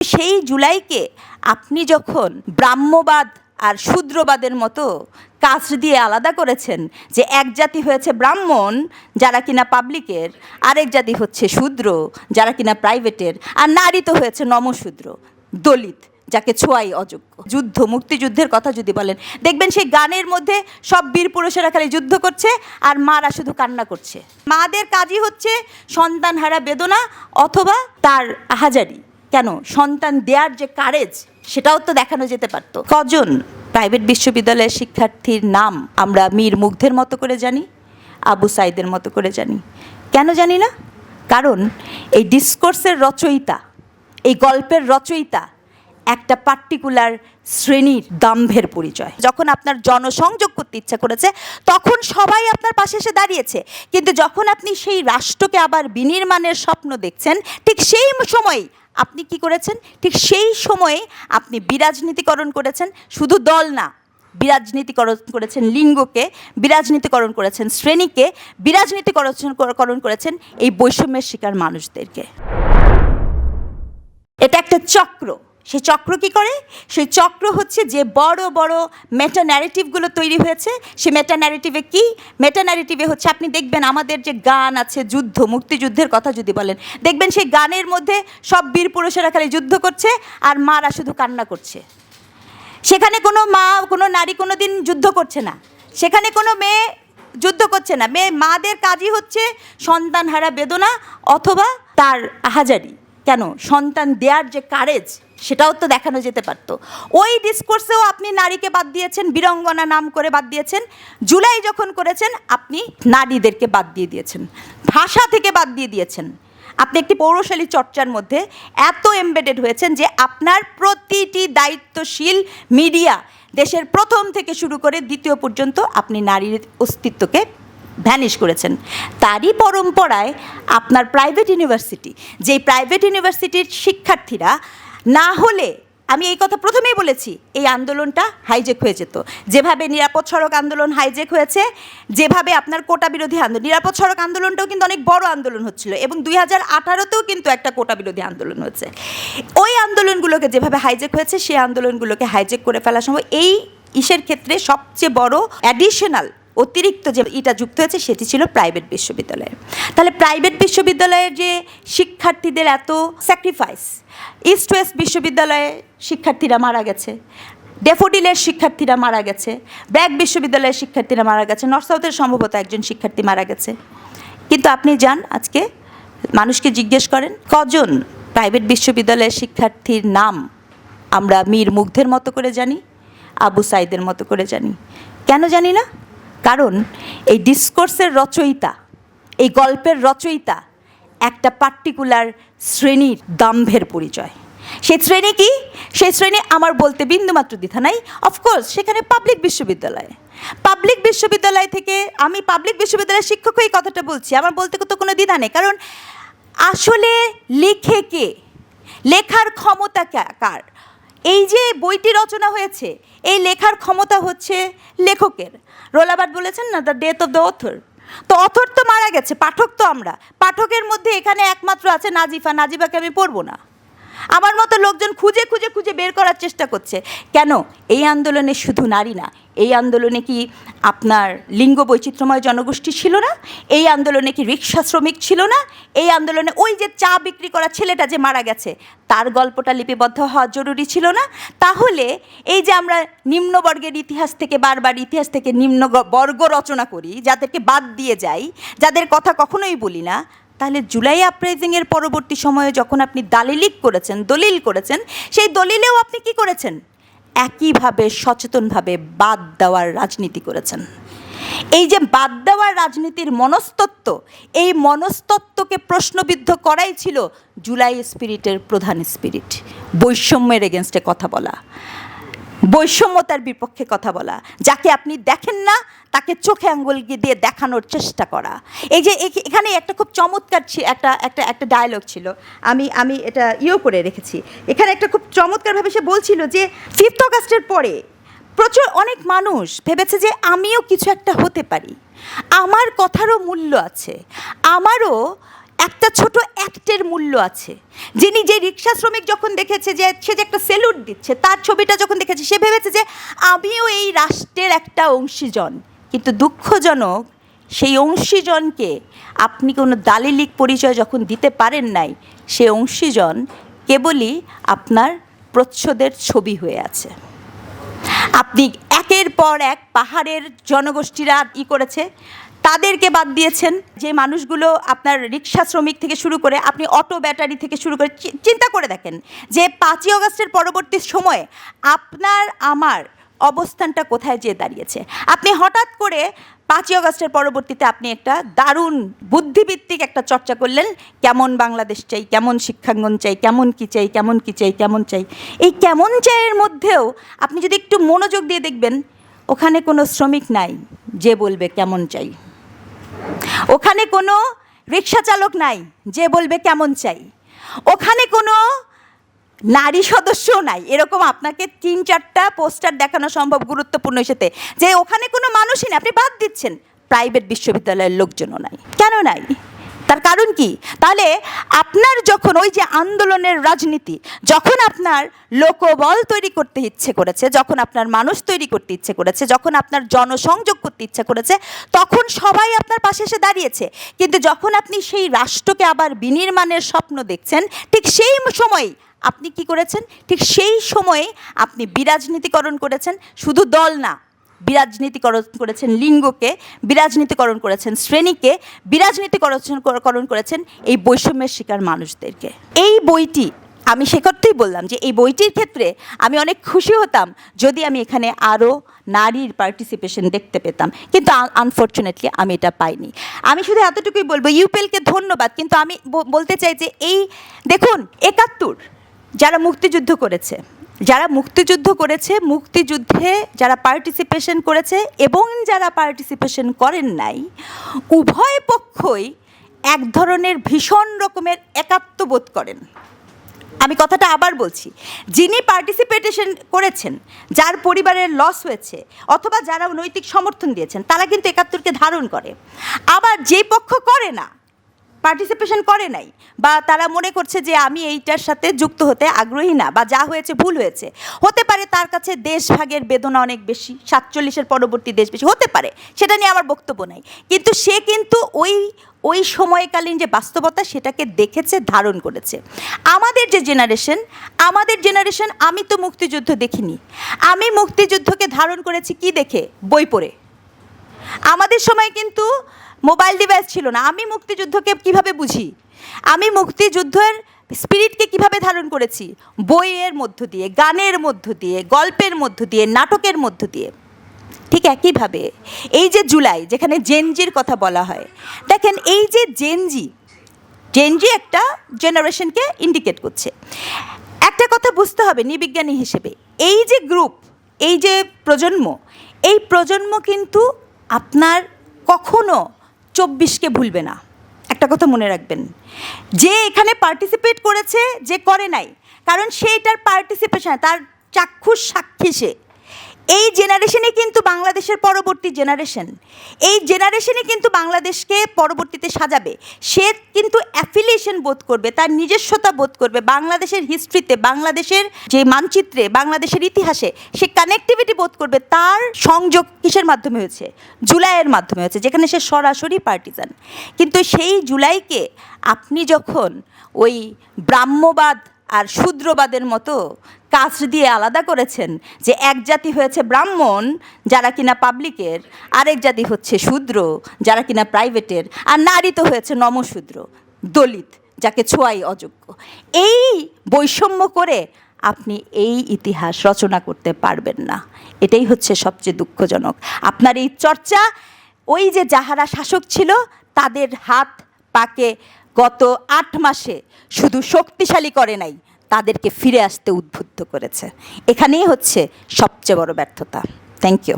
সেই জুলাইকে আপনি যখন ব্রাহ্মবাদ আর শূদ্রবাদের মতো কাজ দিয়ে আলাদা করেছেন যে এক জাতি হয়েছে ব্রাহ্মণ, যারা কিনা পাবলিকের, আরেক জাতি হচ্ছে শূদ্র, যারা কিনা প্রাইভেটের, আর নারী তো হয়েছে নমশূদ্র, দলিত, যাকে ছোঁয়াই অযোগ্য। যুদ্ধ, মুক্তিযুদ্ধের কথা যদি বলেন, দেখবেন সেই গানের মধ্যে সব বীর পুরুষেরা খালি যুদ্ধ করছে আর মারা শুধু কান্না করছে। মাদের কাজই হচ্ছে সন্তান হারা বেদনা অথবা তার হাজারি। কেন? সন্তান দেয়ার যে কারেজ সেটাও তো দেখানো যেতে পারতো। কজন প্রাইভেট বিশ্ববিদ্যালয়ের শিক্ষার্থীর নাম আমরা মীর মুগ্ধের মতো করে জানি, আবু সাইদের মতো করে জানি? কেন জানি না? কারণ এই ডিসকোর্সের রচয়িতা, এই গল্পের রচয়িতা একটা পার্টিকুলার শ্রেণির দাম্ভের পরিচয়। যখন আপনার জনসংযোগ করতে ইচ্ছা করেছে, তখন সবাই আপনার পাশে এসে দাঁড়িয়েছে। কিন্তু যখন আপনি সেই রাষ্ট্রকে আবার বিনির্মাণের স্বপ্ন দেখছেন, ঠিক সেই সময় আপনি কি করেছেন? ঠিক সেই সময়ে আপনি বিরাজনীতিকরণ করেছেন। শুধু দল না, বিরাজনীতিকরণ করেছেন লিঙ্গকে, বিরাজনীতিকরণ করেছেন শ্রেণীকে, বিরাজনীতিকরণ করেছেন এই বৈষম্যের শিকার মানুষদেরকে। এটা একটা চক্র। সেই চক্র কি করে? সেই চক্র হচ্ছে যে বড় বড় মেটা ন্যারেটিভগুলো তৈরি হয়েছে। সে মেটা ন্যারেটিভে কী? মেটা ন্যারেটিভে হচ্ছে আপনি দেখবেন আমাদের যে গান আছে, যুদ্ধ, মুক্তিযুদ্ধের কথা যদি বলেন, দেখবেন সেই গানের মধ্যে সব বীর পুরুষেরা খালি যুদ্ধ করছে আর মারা শুধু কান্না করছে। সেখানে কোনো মা, কোনো নারী কোনো দিন যুদ্ধ করছে না। সেখানে কোনো মেয়ে যুদ্ধ করছে না। মেয়ে, মাদের কাজই হচ্ছে সন্তান হারা বেদনা অথবা তার হাজারি। কেন? সন্তান দেওয়ার যে কারেজ সেটাও তো দেখানো যেতে পারতো। ওই ডিসকোর্সেও আপনি নারীকে বাদ দিয়েছেন, বীরঙ্গনা নাম করে বাদ দিয়েছেন, জুলাই যখন করেছেন, আপনি নারীদেরকে বাদ দিয়ে দিয়েছেন, ভাষা থেকে বাদ দিয়ে দিয়েছেন। আপনি একটি পৌরশালী চর্চার মধ্যে এত এমবেডেড হয়েছেন যে আপনার প্রতিটি দায়িত্বশীল মিডিয়া দেশের প্রথম থেকে শুরু করে দ্বিতীয় পর্যন্ত আপনি নারীর অস্তিত্বকে ভ্যানিশ করেছেন। তারই পরম্পরায় আপনার প্রাইভেট ইউনিভার্সিটি যেই প্রাইভেট ইউনিভার্সিটির শিক্ষার্থীরা না হলে, আমি এই কথা প্রথমেই বলেছি, এই আন্দোলনটা হাইজেক হয়ে যেত। যেভাবে নিরাপদ সড়ক আন্দোলন হাইজেক হয়েছে, যেভাবে আপনার কোটা বিরোধী আন্দোলন, নিরাপদ সড়ক আন্দোলনটাও কিন্তু অনেক বড় আন্দোলন হচ্ছিল এবং দুই হাজার আঠারোতেও কিন্তু একটা কোটা বিরোধী আন্দোলন হচ্ছে ওই আন্দোলনগুলোকে যেভাবে হাইজেক হয়েছে, সেই আন্দোলনগুলোকে হাইজেক করে ফেলার সময় এই ইসের ক্ষেত্রে সবচেয়ে বড় অ্যাডিশনাল অতিরিক্ত যে ইটা যুক্ত হয়েছে, সেটি ছিল প্রাইভেট বিশ্ববিদ্যালয়ে। তাহলে প্রাইভেট বিশ্ববিদ্যালয়ের যে শিক্ষার্থীদের এত স্যাক্রিফাইস ইস্ট ওয়েস্ট বিশ্ববিদ্যালয়ে শিক্ষার্থীরা মারা গেছে। ডেফোডিলের শিক্ষার্থীরা মারা গেছে। ব্র্যাক বিশ্ববিদ্যালয়ের শিক্ষার্থীরা মারা গেছে। নর্থ সাউথের সম্ভবত একজন শিক্ষার্থী মারা গেছে। কিন্তু আপনি যান আজকে, মানুষকে জিজ্ঞেস করেন, কজন প্রাইভেট বিশ্ববিদ্যালয়ের শিক্ষার্থীর নাম আমরা মীর মুগ্ধের মতো করে জানি, আবু সাইদের মতো করে জানি? কেন জানি না? কারণ এই ডিসকোর্সের রচয়িতা, এই গল্পের রচয়িতা একটা পার্টিকুলার শ্রেণির দাম্ভের পরিচয়। সেই শ্রেণি কি? সেই শ্রেণি আমার বলতে বিন্দুমাত্র দ্বিধা নাই। অফকোর্স সেখানে পাবলিক বিশ্ববিদ্যালয়। পাবলিক বিশ্ববিদ্যালয় থেকে আমি পাবলিক বিশ্ববিদ্যালয়ের শিক্ষক এই কথাটা বলছি। আমার বলতে তো কোনো দ্বিধা নেই। কারণ আসলে লেখে কে? লেখার ক্ষমতা কার? এই যে বইটি রচনা হয়েছে, এই লেখার ক্ষমতা হচ্ছে লেখকের। রোলাবার্ট বলেছেন না the death of the author তো অথর তো মারা গেছে, পাঠক তো আমরা। পাঠকের মধ্যে এখানে একমাত্র আছে নাজিফা। নাজিফাকে আমি পড়ব না। আমার মতো লোকজন খুঁজে খুঁজে খুঁজে বের করার চেষ্টা করছে। কেন? এই আন্দোলনে শুধু নারী না। এই আন্দোলনে কি আপনার লিঙ্গ বৈচিত্র্যময় জনগোষ্ঠী ছিল না? এই আন্দোলনে কি রিক্সা শ্রমিক ছিল না? এই আন্দোলনে ওই যে চা বিক্রি করা ছেলেটা যে মারা গেছে, তার গল্পটা লিপিবদ্ধ হওয়া জরুরি ছিল না? তাহলে এই যে আমরা নিম্নবর্গের ইতিহাস থেকে বারবার ইতিহাস থেকে নিম্ন বর্গ রচনা করি, যাদেরকে বাদ দিয়ে যাই, যাদের কথা কখনোই বলি না তাহলে জুলাই আপরাইজিংয়ের পরবর্তী সময়ে যখন আপনি দালিলিক করেছেন, দলিল করেছেন, সেই দলিলেও আপনি কি করেছেন? একইভাবে সচেতনভাবে বাদ দেওয়ার রাজনীতি করেছেন। এই যে বাদ দেওয়ার রাজনীতির মনস্তত্ত্ব, এই মনস্তত্ত্বকে প্রশ্নবিদ্ধ করাই ছিল জুলাই স্পিরিটের প্রধান স্পিরিট বৈষম্যের এগেনস্টে কথা বলা। বৈষম্যতার বিপক্ষে কথা বলা। যাকে আপনি দেখেন না, তাকে চোখে আঙ্গুল দিয়ে দেখানোর চেষ্টা করা। এই যে এখ- এখানে একটা খুব চমৎকার একটা একটা একটা ডায়লগ ছিল। আমি আমি এটা ইয়েও করে রেখেছি। এখানে একটা খুব চমৎকারভাবে সে বলছিল যে ফিফথ অগাস্টের পরে প্রচুর অনেক মানুষ ভেবেছে যে, আমিও কিছু একটা হতে পারি। আমার কথারও মূল্য আছে। আমারও একটা ছোট অ্যাক্টের মূল্য আছে। যিনি যে রিক্সা শ্রমিক যখন দেখেছে যে, সে যে একটা সেলুট দিচ্ছে, তার ছবিটা যখন দেখেছে, সে ভেবেছে যে, আমিও এই রাষ্ট্রের একটা অংশীজন। কিন্তু দুঃখজনক, সেই অংশীজনকে আপনি কোনো দালিলিক পরিচয় যখন দিতে পারেন নাই, সে অংশীজন কেবলই আপনার প্রচ্ছদের ছবি হয়ে আছে। আপনি একের পর এক পাহাড়ের জনগোষ্ঠীরা ই করেছে তাদেরকে বাদ দিয়েছেন। যে মানুষগুলো আপনার রিক্সা শ্রমিক থেকে শুরু করে, আপনি অটো ব্যাটারি থেকে শুরু করে চিন্তা করে দেখেন যে পাঁচই অগস্টের পরবর্তী সময়ে আপনার, আমার অবস্থানটা কোথায় যেয়ে দাঁড়িয়েছে। আপনি হঠাৎ করে পাঁচই অগস্টের পরবর্তীতে আপনি একটা দারুণ বুদ্ধিভিত্তিক একটা চর্চা করলেন, কেমন বাংলাদেশ চাই, কেমন শিক্ষাঙ্গন চাই, কেমন কি চাই, কেমন কি চাই, কেমন চাই। এই কেমন চাইয়ের মধ্যেও আপনি যদি একটু মনোযোগ দিয়ে দেখবেন, ওখানে কোনো শ্রমিক নাই যে বলবে কেমন চাই। ওখানে কোনো রিক্সা চালক নাই, যে বলবে কেমন চাই। ওখানে কোনো নারী সদস্য নাই, এরকম আপনাকে তিন, চারটা পোস্টার দেখানো সম্ভব গুরুত্বপূর্ণ হিসেবে যে ওখানে কোনো মানুষই নেই, আপনি বাদ দিচ্ছেন, প্রাইভেট বিশ্ববিদ্যালয়ের লোকজনও নাই। কেন নাই? তার কারণ কি? তাহলে আপনার যখন ওই যে আন্দোলনের রাজনীতি, যখন আপনার লোকবল তৈরি করতে ইচ্ছে করেছে, যখন আপনার মানুষ তৈরি করতে ইচ্ছে করেছে, যখন আপনার জনসংযোগ করতে ইচ্ছে করেছে, তখন সবাই আপনার পাশে এসে দাঁড়িয়েছে। কিন্তু যখন আপনি সেই রাষ্ট্রকে আবার বিনির্মাণের স্বপ্ন দেখছেন, ঠিক সেই সময় আপনি কি করেছেন? ঠিক সেই সময়ে আপনি বিরাজনীতিকরণ করেছেন, শুধু দল না বিরাজনীতিকরণ করেছেন লিঙ্গকে, বিরাজনীতিকরণ করেছেন শ্রেণীকে, বিরাজনীতিকরণ করেছেন এই বৈষম্যের শিকার মানুষদেরকে। এই বইটি, আমি সে কথাই বললাম যে এই বইটির ক্ষেত্রে আমি অনেক খুশি হতাম যদি আমি এখানে আরও নারীর পার্টিসিপেশন দেখতে পেতাম। কিন্তু আনফর্চুনেটলি আমি এটা পাইনি। আমি শুধু এতটুকুই বলব, ইউপিএলকে ধন্যবাদ, কিন্তু আমি বলতে চাই যে এই, দেখুন, একাত্তর যারা মুক্তিযুদ্ধ করেছে যারা মুক্তিযুদ্ধ করেছে, মুক্তিযুদ্ধে যারা পার্টিসিপেশন করেছে এবং যারা পার্টিসিপেশন করেন নাই, উভয় পক্ষই এক ধরনের ভীষণ রকমের একাত্মবোধ করেন। আমি কথাটা আবার বলছি, যিনি পার্টিসিপেটেশন করেছেন, যার পরিবারের লস হয়েছে অথবা যারা নৈতিক সমর্থন দিয়েছেন, তারা কিন্তু একাত্তরকে ধারণ করে। আবার যে পক্ষ করে না পার্টিসিপেশন করে নাই বা তারা মনে করছে যে আমি এইটার সাথে যুক্ত হতে আগ্রহী না বা যা হয়েছে ভুল হয়েছে। হতে পারে তার কাছে দেশভাগের বেদনা অনেক বেশি, সাতচল্লিশের পরবর্তী দেশ বেশি, হতে পারে, সেটা নিয়ে আমার বক্তব্য নাই। কিন্তু সে কিন্তু ওই ওই সময়কালীন যে বাস্তবতা সেটাকে দেখেছে, ধারণ করেছে। আমাদের যে জেনারেশন আমাদের জেনারেশন আমি তো মুক্তিযুদ্ধ দেখিনি। আমি মুক্তিযুদ্ধকে ধারণ করেছি কি দেখে? বই পড়ে। আমাদের সময় কিন্তু মোবাইল ডিভাইস ছিল না। আমি মুক্তিযুদ্ধকে কীভাবে বুঝি? আমি মুক্তিযুদ্ধের স্পিরিটকে কীভাবে ধারণ করেছি? বইয়ের মধ্য দিয়ে, গানের মধ্য দিয়ে, গল্পের মধ্য দিয়ে, নাটকের মধ্য দিয়ে। ঠিক একইভাবে এই যে জুলাই, যেখানে জেনজির কথা বলা হয়, দেখেন এই যে জেনজি জেনজি একটা জেনারেশনকে ইন্ডিকেট করছে। একটা কথা বুঝতে হবে নিবিজ্ঞানী হিসেবে, এই যে গ্রুপ এই যে প্রজন্ম, এই প্রজন্ম কিন্তু আপনার কখনো চব্বিশকে ভুলবে না। একটা কথা মনে রাখবেন, যে এখানে পার্টিসিপেট করেছে, যে করে নাই, কারণ সেইটার পার্টিসিপেশন তার চাক্ষুষ সাক্ষী সে। এই জেনারেশনে কিন্তু বাংলাদেশের পরবর্তী জেনারেশন এই জেনারেশনে কিন্তু বাংলাদেশকে পরবর্তীতে সাজাবে। সে কিন্তু অ্যাফিলিয়েশন বোধ করবে, তার নিজস্বতা বোধ করবে বাংলাদেশের হিস্ট্রিতে বাংলাদেশের যে মানচিত্রে, বাংলাদেশের ইতিহাসে। সে কানেক্টিভিটি বোধ করবে তার সংযোগ কিসের মাধ্যমে হয়েছে? জুলাইয়ের মাধ্যমে হয়েছে, যেখানে সে সরাসরি পার্টিজান কিন্তু সেই জুলাইকে আপনি যখন ওই ব্রাহ্মবাদ আর শূদ্রবাদের মতো কাজ দিয়ে আলাদা করেছেন যে এক জাতি হয়েছে ব্রাহ্মণ, যারা কিনা পাবলিকের, আরেক জাতি হচ্ছে শূদ্র, যারা কিনা প্রাইভেটের, আর নারী তো হয়েছে নমশূদ্র, দলিত, যাকে ছোঁয়াই অযোগ্য। এই বৈষম্য করে আপনি এই ইতিহাস রচনা করতে পারবেন না। এটাই হচ্ছে সবচেয়ে দুঃখজনক। আপনার এই চর্চা, ওই যে যাহারা শাসক ছিল, তাদের হাত পাকে গত আট মাসে শুধু শক্তিশালী করে নাই, তাদেরকে ফিরে আসতে উদ্বুদ্ধ করেছে। এখানেই হচ্ছে সবচেয়ে বড় ব্যর্থতা। Thank you